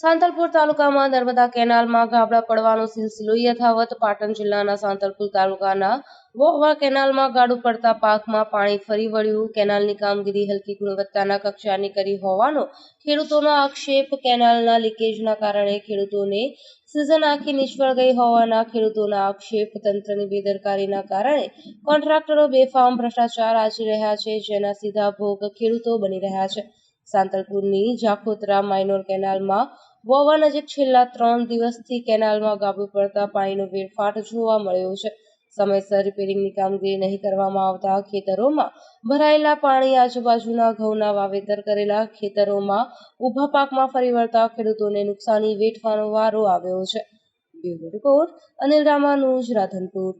સાંતલપુર તાલુકામાં નર્મદા કેનાલમાં ગાબડા પડવાનો સિલસિલો યથાવત. પાટણ જિલ્લાના સાંતલપુર તાલુકાના વોહવા કેનાલમાં ગાડું પડતા પાકમાં પાણી ફરી વળ્યું. કેનાલની કામગીરી હલકી ગુણવત્તાના કક્ષાની કરી હોવાનો ખેડૂતોનો આક્ષેપ. કેનાલના લીકેજના કારણે ખેડૂતોને સિઝન આખી નિષ્ફળ ગઈ હોવાના ખેડૂતોના આક્ષેપ. તંત્રની બેદરકારીના કારણે કોન્ટ્રાક્ટરો બેફામ ભ્રષ્ટાચાર આચરી રહ્યા છે, જેના સીધા ભોગ ખેડૂતો બની રહ્યા છે. સાંતલપુરની જાખોત્રા માઇનોર કેનાલમાં વોવા નજીક છેલ્લા ત્રણ દિવસથી કેનાલમાં ગાબડું પડતા પાણીનો વેરફાટ જોવા મળ્યો છે. સમયસર રિપેરિંગની કામગીરી નહીં કરવામાં આવતા ખેતરોમાં ભરાયેલા પાણી આજુબાજુના ઘઉંના વાવેતર કરેલા ખેતરોમાં ઊભા પાકમાં ફરી વળતા ખેડૂતોને નુકસાની વેઠવાનો વારો આવ્યો છે. Bureau report Anil Ramanuj, Radhanpur.